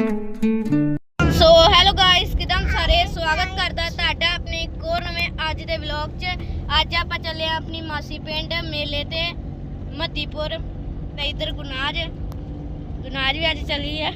So hello guys ਕਿਦਾਂ ਸਾਰੇ? ਸਵਾਗਤ ਕਰਦਾ ਤੁਹਾਡਾ ਆਪਣੇ ਇੱਕ ਹੋਰ ਨਵੇਂ ਅੱਜ ਦੇ ਵਲੌਗ 'ਚ। ਅੱਜ ਆਪਾਂ ਚੱਲੇ ਆ ਆਪਣੀ ਮਾਸੀ ਪਿੰਡ ਮੇਲੇ ਤੇ ਮੱਦੀਪੁਰ ਤੇ ਇਧਰ ਗੁਨਾਜ। ਗੁਨਾਜ ਵੀ ਅੱਜ ਚੱਲੀ ਹੈ।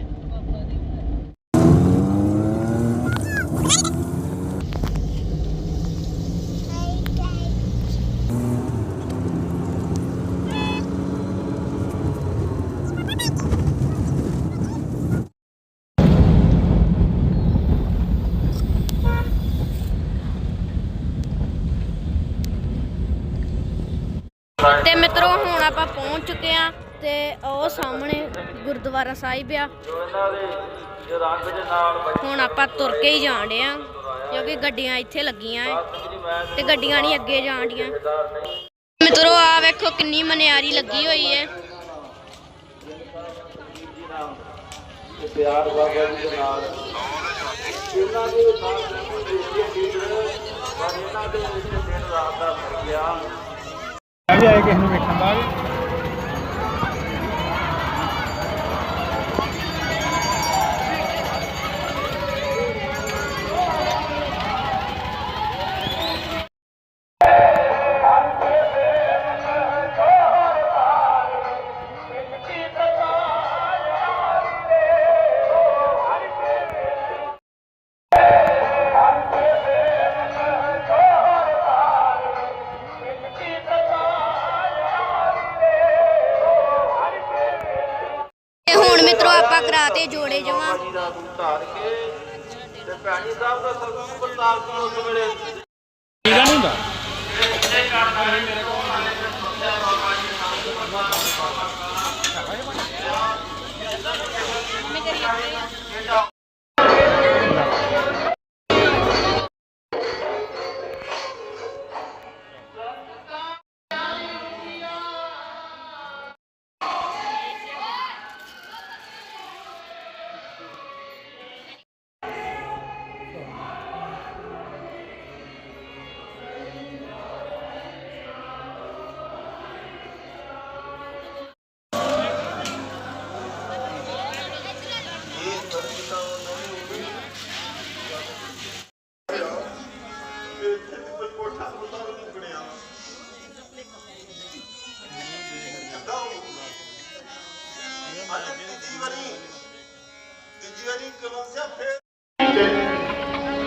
ਤੇ ਮਿੱਤਰੋ, ਹੁਣ ਆਪਾਂ ਪਹੁੰਚ ਚੁੱਕੇ ਆ ਤੇ ਉਹ ਸਾਹਮਣੇ ਗੁਰਦੁਆਰਾ ਸਾਹਿਬ ਆ। ਹੁਣ ਆਪਾਂ ਤੁਰ ਕੇ ਹੀ ਜਾਣ ਡੇ ਆ ਕਿਉਂਕਿ ਗੱਡੀਆਂ ਇੱਥੇ ਲੱਗੀਆਂ ਐ ਤੇ ਗੱਡੀਆਂ ਨਹੀਂ ਅੱਗੇ ਜਾਣ ਡੀਆਂ ਮਿੱਤਰੋ ਆ ਵੇਖੋ ਕਿੰਨੀ ਮਨਿਆਰੀ ਲੱਗੀ ਹੋਈ ਹੈ ਪਿਆਰ ਬਾਬਾ ਜੀ ਦੇ ਨਾਲ ਇਹਨਾਂ ਦੇ ਸਾਥ ਨੂੰ ਦੇਖੀਏ ਕਿ ਇਹਨਾਂ ਦੇ ਵਿੱਚ ਦਿਨ ਰਾਤ ਦਾ ਮੈਂ ਵੀ ਆਏ ਕਿਸੇ ਆਪਾਂ ਕਰਾਤੇ ਜੋੜੇ ਜਮਾ। ਜੀ ਦਾ ਰੂਪ ਧਾਰ ਕੇ ਤੇ ਭੈਣੀ ਸਾਹਿਬ ਦਾ ਸਰੂਪ ਪ੍ਰਤਾਪ ਜੀ ਉਸ ਵੇਲੇ। ਇਹਦਾ ਨਹੀਂ ਹੁੰਦਾ?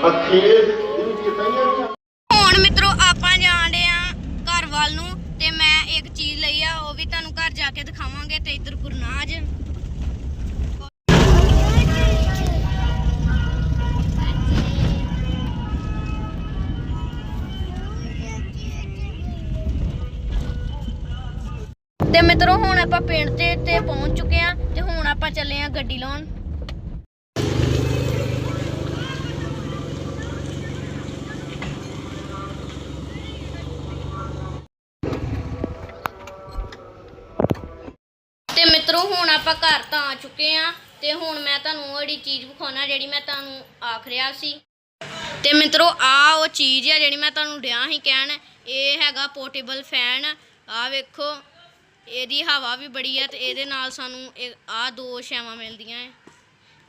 ਅਖੀਰ ਦਿਨ ਕਿਤਨੀਆਂ ਹੁਣ ਮਿੱਤਰੋ, ਆਪਾਂ ਜਾਣਦੇ ਆ ਘਰ ਵੱਲ ਨੂੰ ਤੇ ਮੈਂ ਇੱਕ ਚੀਜ਼ ਲਈ ਆ, ਉਹ ਵੀ ਤੁਹਾਨੂੰ ਘਰ ਜਾ ਕੇ ਦਿਖਾਵਾਂਗੇ ਤੇ ਇੱਧਰ ਗੁਰਨਾਜ। ਤੇ ਮਿੱਤਰੋ, ਹੁਣ ਆਪਾਂ ਪਿੰਡ ਤੇ ਤੇ ਪਹੁੰਚ ਚੁੱਕੇ ਆ। ਆਪਾਂ ਚੱਲੇ ਆ ਗੱਡੀ ਲਾਉਣ। ਤੇ ਮਿੱਤਰੋ, ਹੁਣ ਆਪਾਂ ਘਰ ਤਾਂ ਆ ਚੁੱਕੇ ਆ ਤੇ ਹੁਣ ਮੈਂ ਤੁਹਾਨੂੰ ਉਹ ਜਿਹੜੀ ਚੀਜ਼ ਵਿਖਾਉਣਾ ਜਿਹੜੀ ਮੈਂ ਤੁਹਾਨੂੰ ਆਖ ਰਿਹਾ ਸੀ। ਤੇ ਮਿੱਤਰੋ, ਆ ਉਹ ਚੀਜ਼ ਆ ਜਿਹੜੀ ਮੈਂ ਤੁਹਾਨੂੰ ਡਿਆ ਸੀ ਕਹਿਣ, ਇਹ ਹੈਗਾ ਪੋਰਟੇਬਲ ਫੈਨ ਆ ਵੇਖੋ ਇਹਦੀ ਹਵਾ ਵੀ ਬੜੀ ਆ ਤੇ ਇਹਦੇ ਨਾਲ ਸਾਨੂੰ ਆ ਦੋ ਛਾਵਾਂ ਮਿਲਦੀਆਂ ਐ।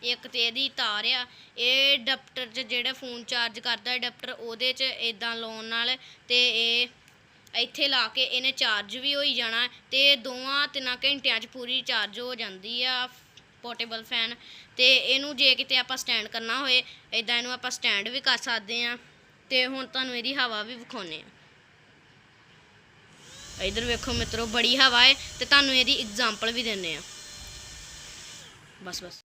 ਇੱਕ ਤੇ ਇਹਦੀ ਤਾਰ ਆ, ਇਹ ਡਾਪਟਰ 'ਚ ਜਿਹੜਾ ਫੋਨ ਚਾਰਜ ਕਰਦਾ ਡਾਪਟਰ, ਉਹਦੇ 'ਚ ਇਦਾਂ ਲਾਉਣ ਨਾਲ ਤੇ ਇਹ ਇੱਥੇ ਲਾ ਕੇ ਇਹਨੇ ਚਾਰਜ ਵੀ ਹੋਈ ਜਾਣਾ ਹੈ ਤੇ ਦੋਵਾਂ ਤਿੰਨਾਂ ਘੰਟਿਆਂ 'ਚ ਪੂਰੀ ਚਾਰਜ ਹੋ ਜਾਂਦੀ ਆ ਪੋਰਟੇਬਲ ਫੈਨ। ਤੇ ਇਹਨੂੰ ਜੇ ਕਿਤੇ ਆਪਾਂ ਸਟੈਂਡ ਕਰਨਾ ਹੋਏ ਇਦਾਂ ਇਹਨੂੰ ਆਪਾਂ ਸਟੈਂਡ ਵੀ ਕਰ ਸਕਦੇ ਆ ਤੇ ਹੁਣ ਤੁਹਾਨੂੰ ਇਹਦੀ ਹਵਾ ਵੀ ਵਿਖਾਉਨੇ ਆ। ਇਧਰ ਵੇਖੋ ਮਿੱਤਰੋ, ਬੜੀ ਹਵਾ ਹੈ ਤੇ ਤੁਹਾਨੂੰ ਇਹਦੀ ਐਗਜ਼ਾਮਪਲ ਵੀ ਦਿੰਨੇ ਆ ਬਸ ਬਸ।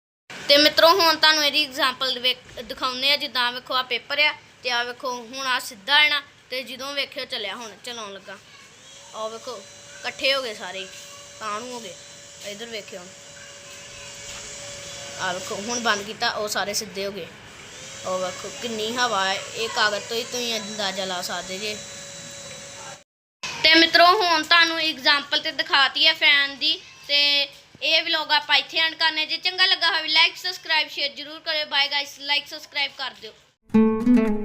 ਤੇ ਮਿੱਤਰੋ, ਹੁਣ ਤੁਹਾਨੂੰ ਇਹਦੀ ਐਗਜ਼ਾਮਪਲ ਦਿਖਾਉਂਦੇ ਆ ਜਿੱਦਾਂ ਵੇਖੋ ਆ ਪੇਪਰ ਆ ਤੇ ਆ ਵੇਖੋ, ਹੁਣ ਆ ਸਿੱਧਾ ਹੈ ਨਾ, ਤੇ ਜਦੋਂ ਵੇਖਿਓ ਚੱਲਿਆ, ਹੁਣ ਚਲਾਉਣ ਲੱਗਾ। ਆ ਵੇਖੋ, ਇਕੱਠੇ ਹੋ ਗਏ ਸਾਰੇ ਕਾਣੂ ਹੋ ਗਏ। ਇਧਰ ਵੇਖਿਓ ਹੁਣ। ਆ ਵੇਖੋ, ਹੁਣ ਬੰਦ ਕੀਤਾ, ਉਹ ਸਾਰੇ ਸਿੱਧੇ ਹੋ ਗਏ। ਉਹ ਵੇਖੋ, ਕਿੰਨੀ ਹਵਾ ਹੈ, ਇਹ ਕਾਗਜ਼ ਤੋਂ ਹੀ ਤੁਸੀਂ ਅੰਦਾਜ਼ਾ ਲਾ ਸਕਦੇ ਜੇ। ਤੇ ਮਿੱਤਰੋ, ਹੁਣ ਤੁਹਾਨੂੰ ਐਗਜ਼ਾਮਪਲ ਤੇ ਦਿਖਾਤੀ ਹੈ ਫੈਨ ਦੀ ਤੇ ਇਹ ਵਲੌਗ ਆਪਾਂ ਇੱਥੇ ਐਂਡ ਕਰਨੇ ਜੇ ਚੰਗਾ ਲੱਗਾ ਹੋਵੇ ਲਾਈਕ ਸਬਸਕ੍ਰਾਈਬ ਸ਼ੇਅਰ ਜ਼ਰੂਰ ਕਰਿਓ। ਬਾਏ ਗਾਇਸ ਲਾਈਕ ਸਬਸਕ੍ਰਾਈਬ ਕਰ ਦਿਓ।